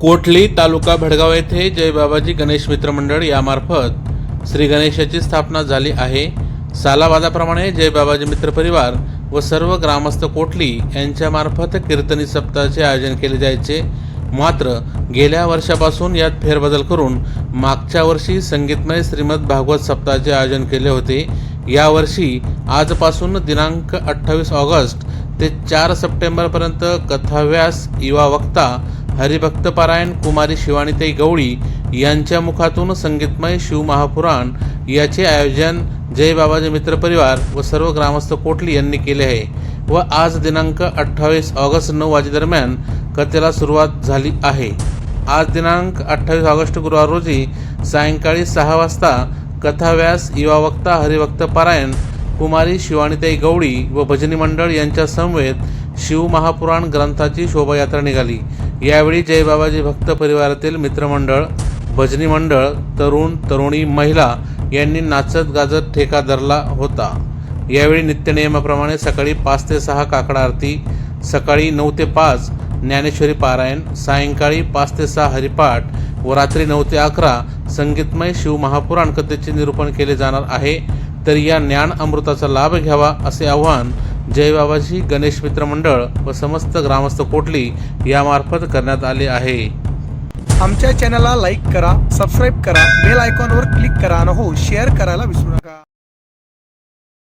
कोठली तालुका भडगाव येथे? जय बाबाजी गणेश मित्र मंडळ यामार्फत श्री गणेशाची स्थापना झाली आहे. सालावादाप्रमाणे जय बाबाजी मित्र परिवार व सर्व ग्रामस्थ कोठली यांच्यामार्फत कीर्तनी सप्ताहाचे आयोजन केले जायचे. मात्र गेल्या वर्षापासून यात फेरबदल करून मागच्या वर्षी संगीतमय श्रीमद भागवत सप्ताहाचे आयोजन केले होते. यावर्षी आजपासून दिनांक अठ्ठावीस ऑगस्ट ते चार सप्टेंबरपर्यंत कथाव्यास युवा वक्ता हरिभक्त पारायण कुमारी शिवानीताई गवळी यांच्या मुखातून संगीतमय शिवमहापुराण याचे आयोजन जय बाबाजी मित्र परिवार व सर्व ग्रामस्थ कोटली यांनी केले आहे व आज दिनांक अठ्ठावीस ऑगस्ट नऊ वाजेदरम्यान कथेला सुरुवात झाली आहे. आज दिनांक अठ्ठावीस ऑगस्ट गुरुवार रोजी सायंकाळी सहा वाजता कथाव्यास युवा वक्ता हरिभक्त पारायण कुमारी शिवानीताई गवळी व भजनी मंडळ यांच्या समवेत शिवमहापुराण ग्रंथाची शोभायात्रा निघाली. यावेळी जयबाबाजी भक्त परिवारातील मित्रमंडळ भजनी मंडळ तरुण तरुणी महिला यांनी नाचत गाजत ठेका धरला होता. यावेळी नित्यनियमाप्रमाणे सकाळी पाच ते सहा काकडा आरती सकाळी नऊ ते पाच ज्ञानेश्वरी पारायण सायंकाळी पाच ते सहा हरिपाठ व रात्री नऊ ते अकरा संगीतमय शिवमहापुराण कथेचे निरूपण केले जाणार आहे. तर या ज्ञान अमृताचा लाभ घ्यावा असे आव्हान जय बाबाजी गणेश मित्र मंडळ व समस्त ग्रामस्थ कोटली यामार्फत करण्यात आले आहे. आमच्या चॅनलला लाईक करा सबस्क्राईब करा बेल आयकॉनवर क्लिक करा आणि हो शेअर करायला विसरू नका.